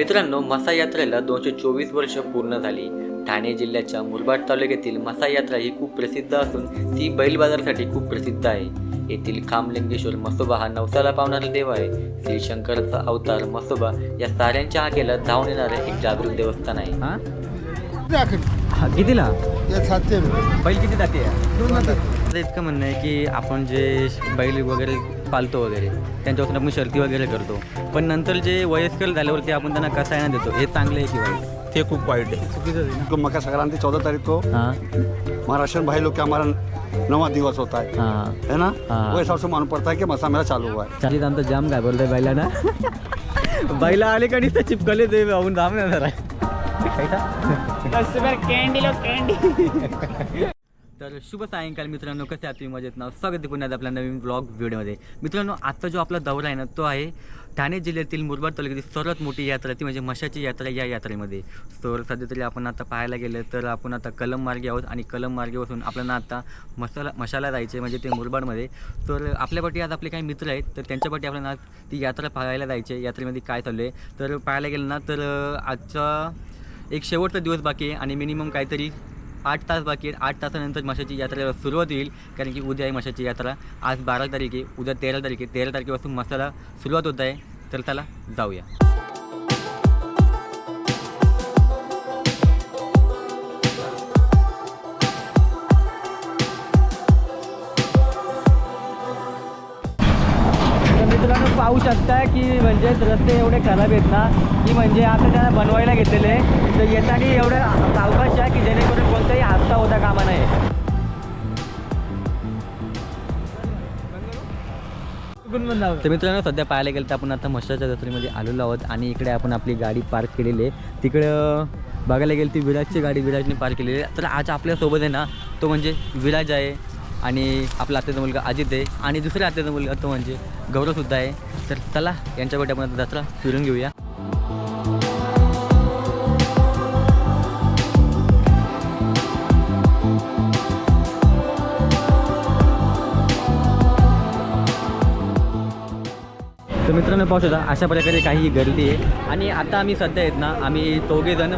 मित्रांनो मसा यात्रेला दोनशे चोवीस वर्ष पूर्ण झाली. ठाणे जिल्ह्याच्या मुरबाड तालुक्यातील मसा यात्रा ही खूप प्रसिद्ध असून ती बैल बाजारासाठी खूप प्रसिद्ध आहे. येथील खामलिंगेश्वर मसोबा हा नवसाला पावणारा देव आहे. श्री शंकराचा अवतार मसोबा या साऱ्यांच्या आगेला धावून येणारं एक जागृत देवस्थान आहे. हा? कितीला? बैल किती जाते. इतकं म्हणणं आहे की आपण जे बैल वगैरे पालतो वगैरे. त्यांच्यापासून आपण शर्ती वगैरे करतो. पण नंतर जे वयस्कर झाल्यावरती आपण त्यांना कसायना देतो हे चांगलं आहे की वाईट? ते खूप वाईट है तो मकर संक्रांति चौदह तारीख को हां. महाराष्ट्र भाई लोग का हमारा नवा दिवस होता है। हां. है ना? हाँ। वो हिसाब से मालूम पड़ता है कि मसा मेरा चालू हुआ है। चालीत आमचा जाम काय बोलतोय बैला ना। बैला आले का नुसतं चिपकले ते वाहून जाम येणार आहे तर शुभ सायंकाळ मित्रांनो कसे आहात तुम्ही? मजेत नाव स्वागत आहे पुन्हा आपल्या नवीन ब्लॉग व्हिडिओमध्ये मित्रांनो आजचा जो आपला दौरा आहे ना तो आहे ठाणे जिल्ह्यातील मुरबाड तालुक्यातील सर्वात मोठी यात्रा ती म्हणजे मशाची यात्रा या यात्रेमध्ये. तर सध्या तरी आपण आता पाहायला गेलं तर आपण आता कलम मार्गे आहोत आणि कलम मार्गे बसून आपल्याला आता मसाला मशाला जायचे म्हणजे ते मुरबाडमध्ये. तर आपल्यापाठी आज आपले काही मित्र आहेत तर त्यांच्यापाठी आपल्याला ती यात्रा पाहायला जायची यात्रेमध्ये काय चालू आहे? तर पाहायला गेलं ना तर आजचा एक शेवटचा दिवस बाकी आहे आणि मिनिमम काहीतरी आठ तास बाकी आहेत. आठ तासानंतर मशाची यात्रेला सुरुवात होईल. कारण की उद्या आहे मशाची यात्रा. आज बारा तारीख आहे. उद्या तेरा तारीख आहे. तेरा तारखेपासून मसाला सुरुवात होत आहे. तर त्याला जाऊया. मित्रांनो पाहू शकता की म्हणजे रस्ते एवढे खराब आहेत ना की म्हणजे आता त्यांना बनवायला घेतलेले तर येताना एवढं सावकाश आहे की जेणेकरून कोणताही हादसा होता कामा नाही तर मित्रांनो सध्या पाहायला गेलं तर आपण आता मशाच्या जत्रेमध्ये आलेलो आहोत आणि इकडे आपण आपली गाडी पार्क केलेली आहे. तिकडं बघायला गेलं ती विराजची गाडी विराजने पार्क केलेली आहे. तर आज आपल्यासोबत आहे ना तो म्हणजे विराज आहे. आणि आपला आत्याचा मुलगा अजित आहे. आणि दुसऱ्या आत्याचा मुलगा तो म्हणजे गौरवसुद्धा आहे. तर चला यांच्याकडे आपण आता जत्रा फिरून घेऊया. तर मित्रांनो पाहू शकता अशा प्रकारे काही गर्दी आहे. आणि आता आम्ही सध्या आहेत ना आम्ही चौघेजण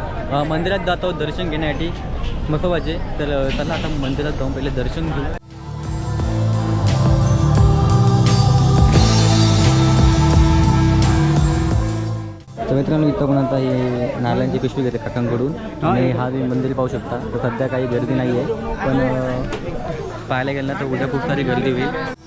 मंदिरात जातो दर्शन घेण्यासाठी. मसोबाचे. तर त्याला आता मंदिरात जाऊन पहिले दर्शन घेऊ. मित्रांनो इथं पण आता हे नारळांची पिशवी घेते काकांकडून. आणि हा तुम्ही मंदिर पाहू शकता. तर सध्या काही गर्दी नाही आहे पण पाहायला गेलं तर उद्या खूप सारी गर्दी होईल.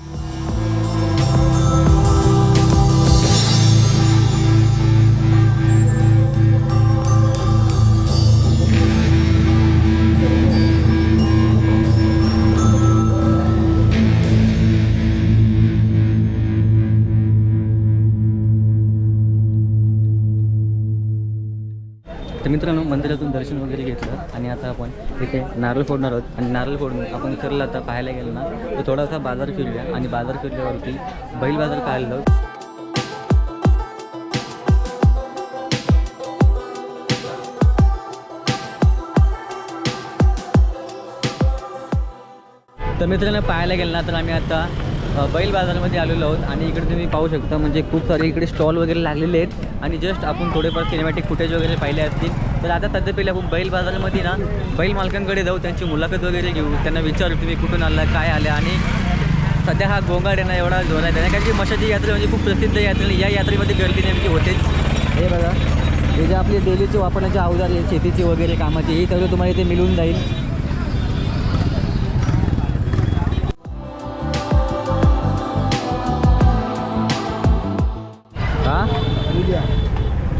आणि आता आपण इथे नारळ फोडणार आहोत. आणि नारळ फोडून आपण ठरलं आता पाहायला गेलो ना तर थोडासा बाजार फिरूया. आणि बाजार फिरल्यावरती बैल बाजार पाहायला जाऊ तर मित्रांनो पाहायला गेलं ना तर आम्ही आता बैल बाजारामध्ये आलेलो आहोत आणि इकडे तुम्ही पाहू शकता म्हणजे खूप सारे इकडे स्टॉल वगैरे लागलेले आहेत आणि जस्ट आपण थोडेफार सिनेमॅटिक फुटेज वगैरे पाहिले असतील. तर आता सध्या पहिले आपण बैल बाजारामध्ये ना बैल मालकांकडे जाऊ त्यांची मुलाखत वगैरे घेऊ त्यांना विचारू तुम्ही कुठून आला काय आलं आणि सध्या हा गोंगाट आहे ना एवढा जोर आहे कारण की मशाची यात्रा म्हणजे खूप प्रसिद्ध यात्रा या यात्रेमध्ये गर्दी नेमकी होतेच. हे बघा हे जे आपली डेलीचे वापरण्याचे अवजार आहे शेतीची वगैरे कामाची ही सगळं तुम्हाला इथे मिळून जाईल.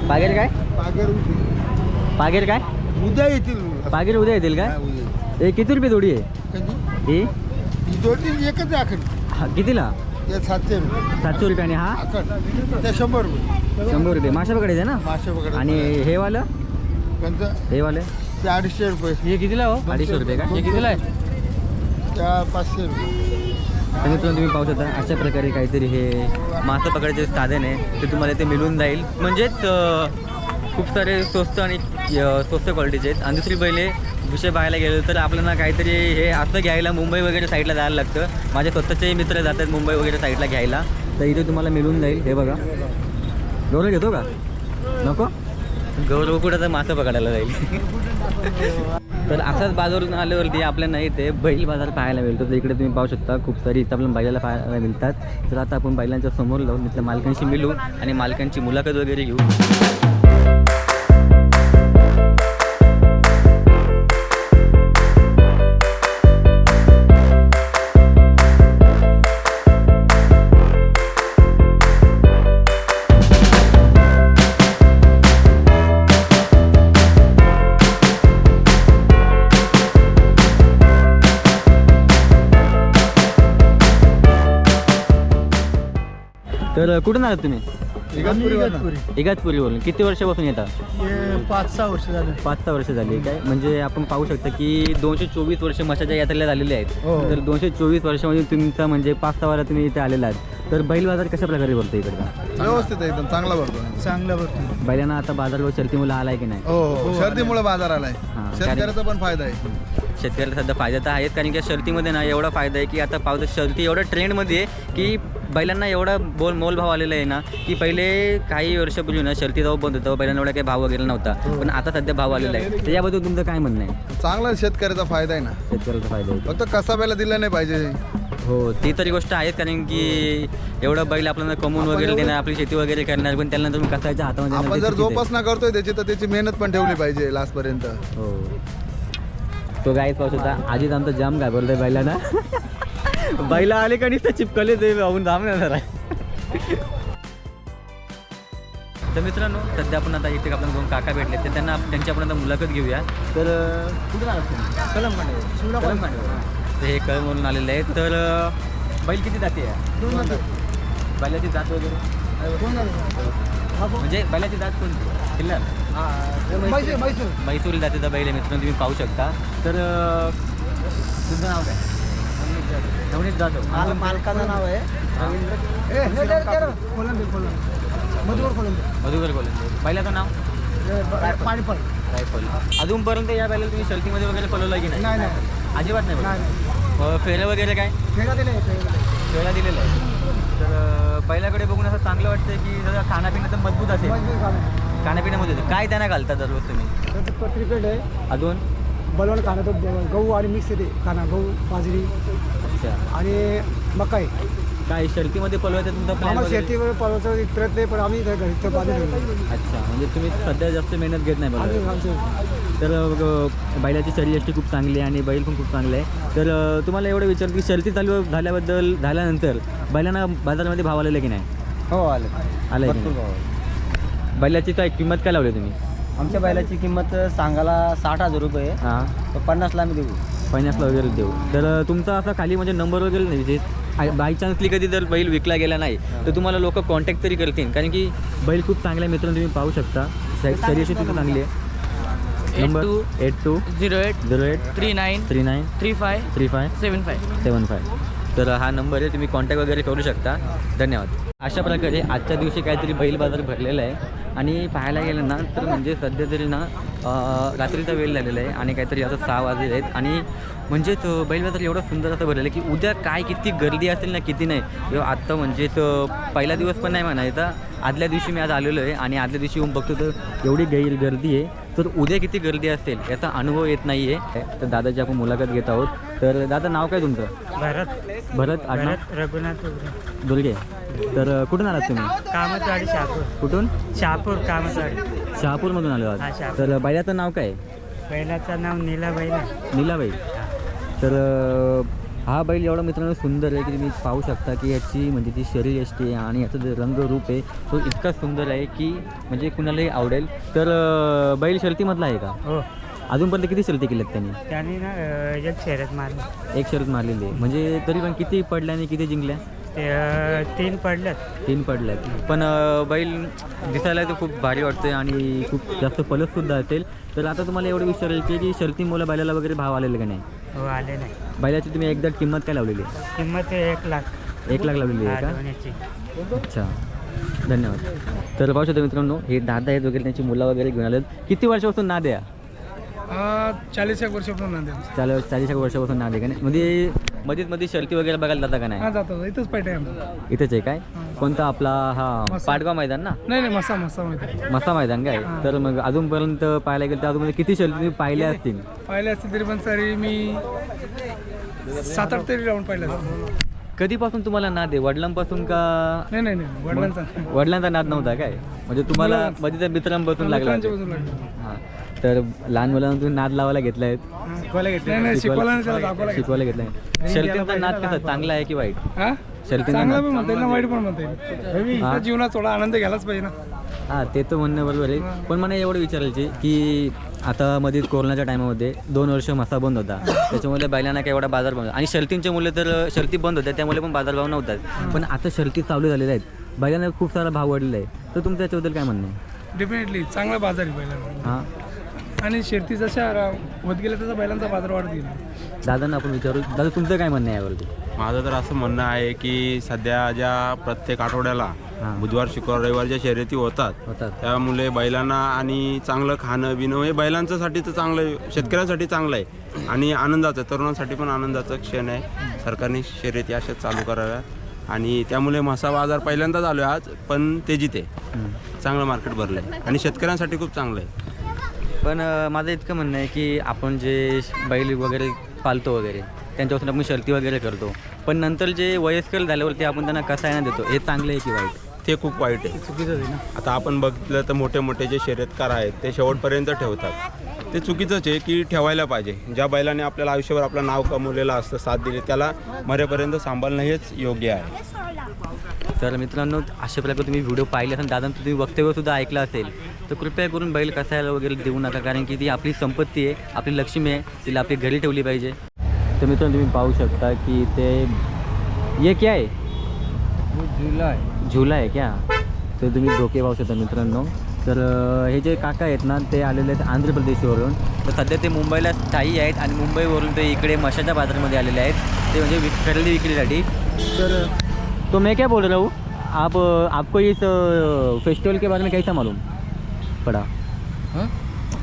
पागेर काय? पागेर पागेर काय? उद्या येतील. पागेर उद्या येतील काय. हे किती रुपये थोडी आहे? ही? एकच आखड हा, कितीला? सातशे रुपये. सातशे रुपये आणि हा? आखड त्या शंभर रुपये. शंभर रुपये. माशा पकडायचे ना? मासे वगैरे आणि हे वालं? कोणतं? हे वालं? ते अडीचशे रुपये. हे कितीला हो? अडीचशे रुपये का? हे कितीला आहे? त्या पाचशे रुपये. तर मित्रांनो तुम्ही पाहू शकता अशा प्रकारे काहीतरी हे मासे पकडायचे साधन आहे ते तुम्हाला ते मिळून जाईल. म्हणजेच खूप सारे स्वस्त आणि स्वस्त क्वालिटीचे आहेत. आणि दुसरी पहिले विषय पाहायला गेलो तर आपल्याला काहीतरी हे असं घ्यायला मुंबई वगैरे साईडला जायला लागतं. माझे स्वतःचे मित्र जातात मुंबई वगैरे साईडला घ्यायला. तर इथे तुम्हाला मिळून जाईल. हे बघा. गौरव घेतो का? नको? गौरव कुठं तर मासं पकडायला जाईल. तर असाच बाजारून आल्यावरती आपल्याला इथे बैल बाजार पाहायला मिळतो. तर इकडे तुम्ही पाहू शकता खूप सारी इथं आपल्याला बैलाला पाहायला मिळतात. तर आता आपण बैलांच्या समोर लावून तिथल्या मालकांशी मिळू आणि मालकांची मुलाखत वगैरे घेऊ. तर कुठून आलात तुम्ही? इगतपुरीवरून. किती वर्षापासून येतात पाच सहा वर्ष झाले. पाच सहा वर्ष झाली. काय? म्हणजे आपण पाहू शकता की दोनशे चोवीस वर्ष मशाच्या यात्रेला झालेले आहेत. हो. तर दोनशे चोवीस वर्षामध्ये तुमचा म्हणजे पाच सहा वारा तुम्ही इथे आलेला आहात. तर बैल बाजार कशा प्रकारे भरतो इकडचा? व्यवस्थित आहे एकदम चांगला भरतो. चांगलं भरतो. बैलांना आता बाजारवर शर्ती मुलं आलाय की नाही? हो हो शर्दीमुळे बाजार आलाय. हा, शेतकऱ्याचा पण फायदा आहे. शेतकऱ्याला सध्या फायदा तर आहेत कारण की शर्तीमध्ये ना एवढा फायदा आहे की आता पावसात शर्ती एवढं ट्रेंडमध्ये आहे की बैलांना एवढा बोल मोलभाव आलेला आहे ना की पहिले काही वर्षापूर्वी ना शर्ती जेव्हा बंद होतं बैलांना एवढा काही भाव वगैरे नव्हता. पण आता सध्या भाव आलेला आहे. त्याच्याबद्दल तुमचं काय म्हणणं आहे? चांगला शेतकऱ्याचा फायदा आहे ना. शेतकऱ्याचा फायदा आहे. फक्त कसाब्याला दिला नाही पाहिजे. हो ती तरी गोष्ट आहेच कारण की एवढं बैल आपल्याला कमवून वगैरे देणार आपली शेती वगैरे करणार पण त्यानंतर मग कसायच्या हातामध्ये आपण जर आहे. जोपासना करतोय त्याची तर त्याची मेहनत पण ठेवली पाहिजे लास्ट पर्यंत हो. तो गायच पाऊस होता आधीच आमचा जाम घाबरतोय बैलांना. बैला आले का नुसतं चिपकले ते वाहून थांबणार जरा तर मित्रांनो सध्या आपण आता इथे आपण दोन काका भेटले तर त्यांना आप- त्यांची आपण आता मुलाखत घेऊया. तर तुम्ही? कलम कलम ते हे कळम म्हणून आलेले आहेत. तर बैल किती जाती आहे? बैलाची जात वगैरे? म्हणजे बैलाची जात कोणती? किल्लार मैसूर. जातीचा बैल आहे मित्रांनो तुम्ही पाहू शकता. तर तुमचं नाव काय? नवनीत जाधव. मालकाचं नाव आहे. मधुकर कोलंबे. मधुकर कोलंबे. बैलाचं नाव? पाणीपळ रायफल. अजूनपर्यंत या बैलाला तुम्ही शर्तीमध्ये वगैरे पळवलं की नाही? नाही नाही. अजिबात नाही फेरं वगैरे काय? फेरा दिले फेरा दिलेलं आहे. तर अं, बैलाकडे बघून असं चांगलं वाटतं की जरा खाण्यापिणं तर मजबूत असेल खाण्यापिण्यामध्ये काय त्यांना घालता दररोज तुम्ही? क्रिकेट आहे. अजून? बलवण खाणं तर गहू आणि मिक्स येते खाना गहू बाजरी अच्छा. आणि मकाई. काय शर्तीमध्ये पळवायचं तुमचा प्लॅन आम्हाला वगैरे? शेतीवर पळवायचा प्रयत्न आहे पण आम्ही इथं घरी इथं बाजू ठेवलो अच्छा. म्हणजे तुम्ही सध्या जास्त मेहनत घेत नाही आम्ही बघा आमचं तर अ, बैलाची शरीरयष्टी खूप चांगली आहे आणि बैल पण खूप चांगले आहे. तर अ, तुम्हाला एवढं विचारतो की शर्ती चालू झाल्याबद्दल झाल्यानंतर बैलांना बाजारामध्ये भाव आलेला की नाही? हो आले. आलं की भरपूर नाही? भाव आहे. बैलाची काय किंमत काय लावली तुम्ही? आमच्या बैलाची किंमत सांगायला साठ हजार रुपये आहे. हां. तर पन्नासला आम्ही देऊ. पन्नासला वगैरे देऊ. तर तुमचा असा खाली म्हणजे नंबर वगैरे नाही जे बाय चान्सली कधी जर बैल विकला गेला नाही तर तुम्हाला लोक कॉन्टॅक्ट तरी करतील. कारण की बैल खूप चांगला आहे मित्रांनो तुम्ही पाहू शकता. शरीरयष्टी खूप चांगली आहे. Number eight two zero eight zero eight three nine three nine three five three five seven five seven five तर हा नंबर आहे तुम्ही कॉन्टॅक्ट वगैरे करू शकता. धन्यवाद. अशा प्रकारे आजच्या दिवशी काहीतरी बैल बाजार भरलेला आहे. आणि पाहायला गेलं ना तर म्हणजे सध्या तरी ना रात्रीचा वेळ झालेला आहे आणि काहीतरी आता सहा वाजलेले आहेत. आणि म्हणजेच बैल बाजार एवढं सुंदर असं भरलेलं आहे की उद्या काय किती गर्दी असेल ना किती नाही. किंवा आत्ता म्हणजेच पहिला दिवस पण नाही म्हणायचा. आदल्या दिवशी मी आज आलेलो आहे आणि आदल्या दिवशी येऊन बघतो तर एवढी गैर गर्दी आहे. तर उद्या किती गर्दी असेल याचा अनुभव येत नाही आहे तर दादाची आपण मुलाखत घेत आहोत. तर दादा नाव काय तुमचं? भरत. भरत भरत रघुनाथ दुर्गे. तर कुठून आलात तुम्ही? कामतवाडी शहापूर. कुठून? शहापूर कामतवाडी. शहापूरमधून आलो शहापूर. तर बैलाचं नाव काय? बैलाचं नाव नीलाबाई. नीलाबाई. तर हा बैल एवढा मित्रांनो सुंदर आहे की तुम्ही पाहू शकता की याची म्हणजे ती शरीरयष्टी आहे आणि याचं जे रंगरूप आहे तो इतका सुंदर आहे की म्हणजे कुणालाही आवडेल. तर बैल शर्तीमधला आहे का? हो. अजूनपर्यंत किती शर्ती केल्यात त्यांनी? त्याने ना एक शर्यत मारली. एक शर्त मारलेली आहे. म्हणजे तरी पण किती पडल्या आणि किती जिंकल्या? ते अं, तीन पडल्यात तीन पडल्यात पण अ, बैल दिसायला तर खूप भारी वाटते आणि खूप जास्त पलससुद्धा असेल. तर आता तुम्हाला एवढं विचारायचं की शर्ती मुलं बैलाला वगैरे भाव आलेले का नाही? हो आले नाही. बैलाची तुम्ही एकदा किंमत काय लावलेली आहे? किंमत आहे एक लाख. एक लाख लावलेली हा, आहे का? दोन्हीची. अच्छा. धन्यवाद. तर पाहू शकता मित्रांनो हे दादा आहेत वगैरे त्यांची मुलं वगैरे घेऊन आलेत. किती वर्षापासून नाद आहे? चाळीस एक वर्ष पण नांदेड चाल चाळीस एक वर्षापासून नाद आहे का नाही? म्हणजे मध्येच मध्ये शर्ती वगैरे बघायला जाता का हा नाही जातो. इथंच पाहिजे इथेच आहे काय? कोणता आपला हा मसा. पाटगाव मैदान ना? नाही नाही मसा मसा माहिती मस्ता मैदान काय? हा. तर मग अजूनपर्यंत पाहायला गेलं तर अजून किती शर्ती तुम्ही पाहिल्या असतील? पाहिले असते तरी पण तरी मी सात आठ तरी राऊंड पाहिले असते कधीपासून तुम्हाला नाद आहे? वडिलांपासून का नाही नाही नाही. वडिलांचा. वडिलांचा नाद नव्हता काय? म्हणजे तुम्हाला. मध्ये त्या मित्रांपासून लागला मित्रांच्या असेल. बाजूला लागलं. हा. तर लहान मुलांना तुम्ही नाद लावायला घेतलाय. नाही नाही शिकवायला घेतलं. शिकवायला घेतलाय. शर्तीचा नाद कसा चांगला आहे की वाईट? हा? शर्तीचा चांगला नाद पण म्हणता येईल ना वाईट पण म्हणता येईल हा. जीवनात थोडा आनंद घ्यायलाच पाहिजे ना. हा ते तर म्हणणं बरोबर आहे. पण मला एवढं विचारायचे की आता मध्ये कोरोनाच्या टायमामध्ये दोन वर्ष मसा बंद होता. त्याच्यामुळे बैलांना काही एवढा बाजार बंद आणि शर्तींच्या मुले तर शर्ती बंद होत्या त्यामुळे पण बाजारभाव नव्हताच पण आता शर्ती चालू झालेल्या आहेत. बैलांना खूप सारा भाव वाढलेला आहे. तर तुमचं याच्याबद्दल काय म्हणणं आहे? डेफिनेटली चांगला बाजार आहे बैलांना. हां. आणि शेती जशा रा- होत गेल्या तसा बैलांचा बाजार वाढत गेला. दादांना आपण विचारू दादा तुमचं काय म्हणणं आहे यावरती? माझं तर असं म्हणणं आहे की सध्या ज्या प्रत्येक आठवड्याला हां. बुधवार शुक्रवार रविवार ज्या शर्यती होतात होतात. त्यामुळे बैलांना आणि चांगलं खाणं बिणं हे बैलांच्यासाठी तर चांगलं आहे शेतकऱ्यांसाठी चांगलं आहे आणि आनंदाचं तरुणांसाठी पण आनंदाचं क्षण आहे. सरकारने शर्यती अशाच चालू कराव्यात आणि त्यामुळे मसा बाजार पहिल्यांदाच आलो आहे आज पण तेजीत आहे हम्म. चांगलं मार्केट भरलं आहे आणि शेतकऱ्यांसाठी खूप चांगलं आहे. पण माझं इतकं म्हणणं आहे की आपण जे बैल वगैरे पालतो वगैरे त्यांच्यापासून आपण शर्ती वगैरे करतो. पण नंतर जे वयस्कर झाल्यावरती आपण त्यांना कसायना देतो हे चांगलं आहे की वाईट? ते खूप वाईट आहे. चुकीचं आहे ना? आता आपण बघितलं तर मोठे मोठे जे शर्यतकार आहेत ते शेवटपर्यंत ठेवतात. ते चुकीचंच आहे की ठेवायला पाहिजे. ज्या बैलाने आपल्याला आयुष्यभर आपलं नाव कमवलेलं असतं साथ दिली त्याला मरेपर्यंत सांभाळणं हेच योग्य आहे. तर मित्रांनो अशा प्रकारे तुम्ही व्हिडिओ पाहिले असेल दादा तुम्ही वक्तव्यसुद्धा ऐकलं असेल तर कृपया करून बैल कसायला वगैरे देऊ नका कारण की ती आपली संपत्ती आहे आपली लक्ष्मी आहे तिला आपली घरी ठेवली पाहिजे. तर मित्रांनो तुम्ही पाहू शकता की ते ये क्या आहे? झुला आहे झुला आहे क्या? तर तुम्ही धोके पाहू शकता मित्रांनो. तर हे जे काका आहेत ना ते आलेले आहेत आंध्र प्रदेशवरून. तर सध्या ते मुंबईला स्थायी आहेत आणि मुंबईवरून ते इकडे मशाच्या बाजारामध्ये आलेले आहेत. ते म्हणजे विक खरेदी विक्रीसाठी. तर तो मैं क्या बोल रहा हूँ? आप आपको इस फेस्टिवल के बारे में कैसा मालूम? पड़ा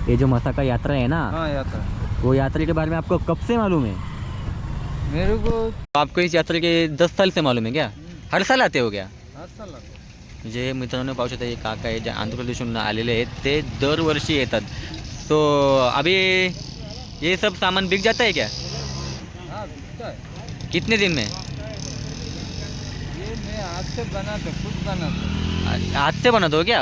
ये जो मसा का यात्रा है ना हाँ यात्रा। वो यात्रा के बारे में आपको कब से मालूम है? मेरे को आपको इस यात्रा के दस साल से मालूम है क्या? हर साल आते हो क्या? जे मित्रांनो पाहू शकता हे काका आहे जे आंध्र प्रदेशहून आलेले आहेत ते दरवर्षी येतात. तो अभी ये सब सामान बिक जाता है क्या कितने दिन में? आज से बनाते खुद बनाते. आज से बना दो क्या?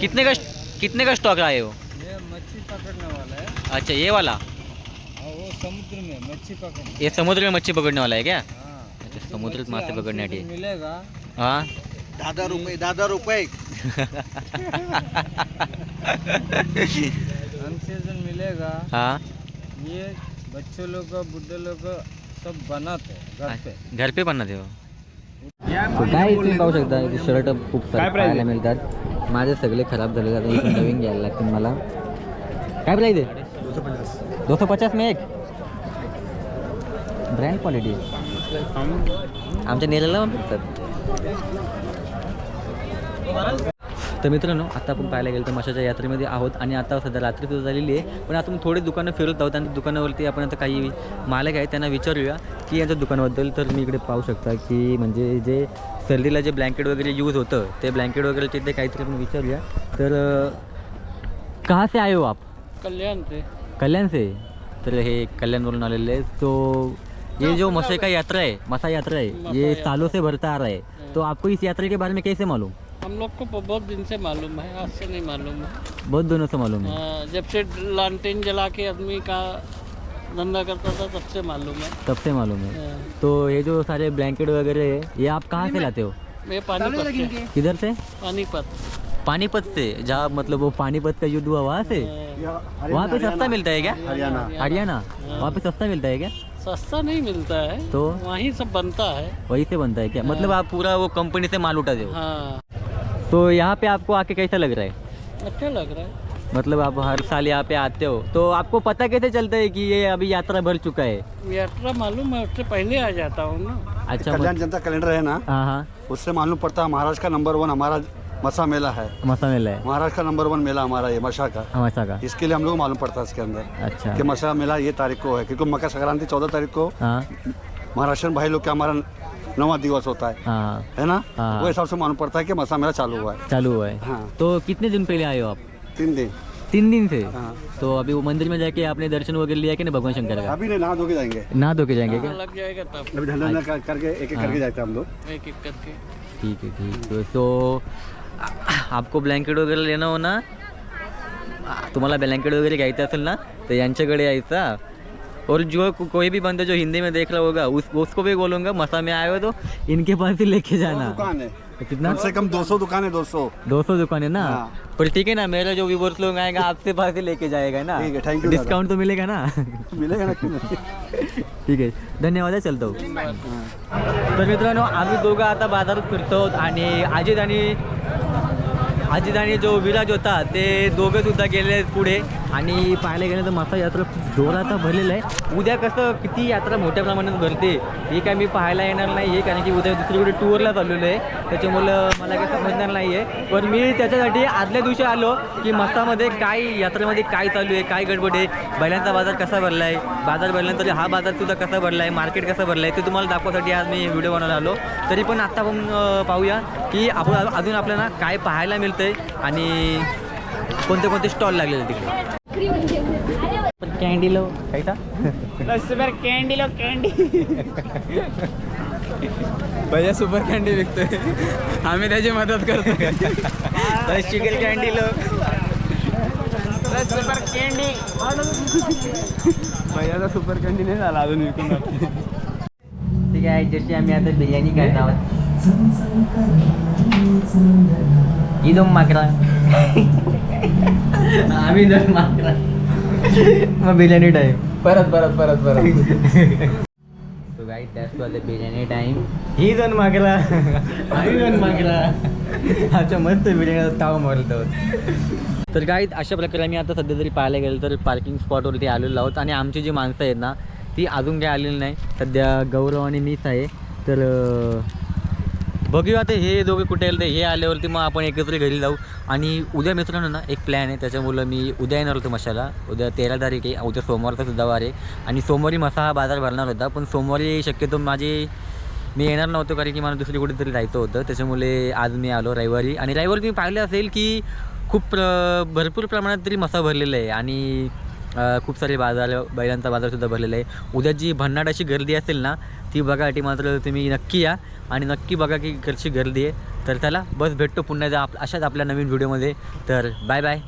कितने का कितने का स्टॉक आए हो? ये मच्छी पकड़ने वाला है. अच्छा ये वाला? और वो समुद्र में मच्छी पकड़ने ये समुद्र में मच्छी पकड़ने वाला है क्या? हाँ। अच्छा समुद्रात मासे पकडण्यासाठी. मिलेगा हां? दादा रुपये दादा रुपये. अनसीजन मिलेगा हाँ? ये बच्चों लोग का बुढ़े लोग का सब बनाते हैं घर पे. घर पे बनवते हो? काय तुम्ही पाहू शकता? इथे शर्ट खूप सारे पाहायला मिळतात. माझे सगळे खराब झाले आता इथे नवीन घ्यायला लागतील मला. काय प्राईज आहे? दो सौ पचास में एक? ब्रँड क्वालिटी आमच्या नेल्याला पण भेटतात. तर मित्रांनो आता आपण पाहायला गेलं तर माशाच्या यात्रेमध्ये आहोत आणि आता सध्या रात्री सुद्धा झालेली आहे. पण आता थोडे दुकानं फिरत आहोत आणि दुकानावरती आपण आता काही मालक आहेत त्यांना विचारूया की यांच्या दुकानाबद्दल तर मी इकडे पाहू शकता की म्हणजे जे सर्दीला जे ब्लँकेट वगैरे यूज होतं ते ब्लँकेट वगैरे तिथे काहीतरी आपण विचारूया. तर कहाँ से आए हो आप? कल्याण से कल्याण से? तर हे कल्याणवरून आलेले तो ये जो मसे का यात्रा है मसा यात्रा है ये सालों से भरता आ रहा है। तो आपको इस यात्रा के बारे में कैसे मालूम? हम लोग को बहुत दिन से मालूम है आज से नहीं मालूम है। बहुत दिनों से मालूम है। हाँ, जब से लालटेन जला के आदमी का धंधा करता था तब से मालूम है। तब से मालूम है। हाँ, तो ये जो सारे ब्लैंकेट वगैरह है ये आप कहाँ से लाते हो? मैं पानीपत किधर से? पानीपत। पानीपत से? जहाँ मतलब वो पानीपत का युद्ध हुआ वहाँ से? हाँ, वहाँ पे सस्ता मिलता है क्या? हरियाणा। हरियाणा। वहाँ पे सस्ता मिलता है क्या? सस्ता नहीं मिलता है। तो? वहीं सब बनता है। वहीं से बनता है क्या? मतलब आप पूरा वो कंपनी से माल उठाते हो? हाँ। तो यहाँ पे आपको आके कैसा लग रहा है? अच्छा लग रहा है। मतलब आप हर साल यहाँ पे आते हो। तो आपको पता कैसे चलता है कि ये अभी यात्रा भर चुका है? यात्रा मालूम है उससे पहले आ जाता हूँ ना। अच्छा कल्याण जनता कैलेंडर है ना? हाँ हाँ। उससे मालूम पड़ता है महाराष्ट्र का नंबर वन हमारा मसा मेला है। मसा मेला है। महाराष्ट्र का नंबर वन मेला हमारा ये मशा का। हमाशा का। इसके लिए हम लोग को मालूम पड़ता है इसके अंदर अच्छा। कि मशा मेला ये तारीख को है क्योंकि मकर संक्रांति चौदह तारीख को हाँ। महाराष्ट्र भाई लोग के हमारा नवा दिवस होता है। हाँ। है ना? हाँ। वो हिसाब से मालूम पड़ता है कि मसा मेरा चालू हुआ है। चालू हुआ है। हाँ। तो कितने दिन पहले आए हो आप? तीन दिन। तीन दिन से? हाँ। तो अभी वो मंदिर में जाके आपने दर्शन वगैरह लिया कि नहीं भगवान शंकर का? अभी नहा धो के जाएँगे। नहा धो के जाएँगे क्या? लग जाएगा तब। अभी धंधा धंधा करके एक एक हाँ। करके जाते हैं हम लोग। एक एक करके। ठीक है ठीक है। तो आपको ब्लँकेट वगैरे लेणं हो ना? आ, तुम्हाला ब्लँकेट वगैरे घ्यायचं असेल ना तर यांच्याकडे यायचा. और जो कोई भी बंदा जो हिंदी में देख रहा होगा उस उसको भी बोलूँगा मसा में आए हो तो इनके पास ही लेके जाना। दुकान है। कितना? से कम 200 दुकान है 200 दो सौ दुकान है ना? हाँ। पर ठीक है ना मेरा जो व्यूवर्स लोग आएगा आपसे पास ही लेके जाएगा ना। ठीक है, you दादा. डिस्काउंट तो मिलेगा ना? मिलेगा ना ठीक आहे धन्यवाद आहे चलतो तर मित्रांनो आम्ही दोघं आता बाजारात फिरतो आणि अजित आणि अजित आणि जो विराज होता ते दोघंसुद्धा गेले पुढे. आणि पाहायला गेलं तर मसा यात्रा खूप जोरात भरलेलं आहे. उद्या कसं किती यात्रा मोठ्या प्रमाणात भरते हे काय मी पाहायला येणार नाही आहे कारण की उद्या दुसरीकडे टूरला चाललेलो आहे. त्याच्यामुळं मला काही समजणार नाही आहे पण मी त्याच्यासाठी आदल्या दिवशी आलो की मस्तामध्ये काय यात्रेमध्ये काय चालू आहे काय गडबड आहे बैलांचा बाजार कसा भरला आहे बाजार भरल्यानंतर हा बाजार सुद्धा कसा भरला आहे मार्केट कसं भरलं आहे ते तुम्हाला दाखवण्यासाठी आज मी व्हिडिओ बनवायला आलो. तरी पण आत्ता आपण पाहूया की आपण अजून आपल्याला काय पाहायला मिळतं आहे आणि कोणते कोणते स्टॉल लागलेले आहेत तिकडे. कॅन्डी लो कैसा सुपर कॅन्डी लो कॅन्डी भैया सुपर कॅन्डी विकतोय आम्ही त्याची मदत करतो शुगर कॅन्डी लो सुपर कॅन्डी भैयाचा सुपर कॅन्डी नाही झाला अजून विकून ठीक आहे जशी आम्ही आता बिर्याणी करणार आहोत ही दोन माकरा आम्ही दोन माकरा मग बिर्याणी टाईम परत परत परत परत. तो गाई त्याच वाले बिर्याणी टाईम ही दोन मागला. आम्ही दोन मागला. अच्छा मस्त बिर्याणी. ताव मारतो तर. काय अशा प्रकारे आम्ही आता सध्या जरी पाहायला गेलं तर पार्किंग स्पॉटवरती आलेलो आहोत. आणि आमची जी माणसं आहेत ना ती अजून काही आलेली नाही. सध्या गौरव आणि मीच आहे. तर बघूया आता हे दोघे कुठे आले ते हे आल्यावरती मग आपण एकत्र घरी जाऊ. आणि उद्या मित्रांनो ना एक प्लॅन आहे त्याच्यामुळं मी उद्या येणार होतो मशाला. उद्या तेरा तारीख आहे उद्या सोमवारचा सुद्धा वार आहे. आणि सोमवारी मसा हा बाजार भरणार होता पण सोमवारी शक्यतो माझी मी येणार नव्हतो कारण की मला दुसरी कुठेतरी जायचं होतं. त्याच्यामुळे आज मी आलो रविवारी. आणि रविवारी तुम्ही पाहिलं असेल की खूप प्र भरपूर प्रमाणात तरी मसा भरलेला आहे. आणि खूप सारे बाजार बैलांचा बाजारसुद्धा भरलेला आहे. उद्या जी भन्नाट अशी गर्दी असेल ना ती बघासाठी मात्र तुम्ही नक्की या आणि नक्की बघा की कशी गर्दी आहे. तर त्याला बस भेटतो पुन्हा एकदा आप अशाच आपल्या नवीन व्हिडिओमध्ये तर बाय बाय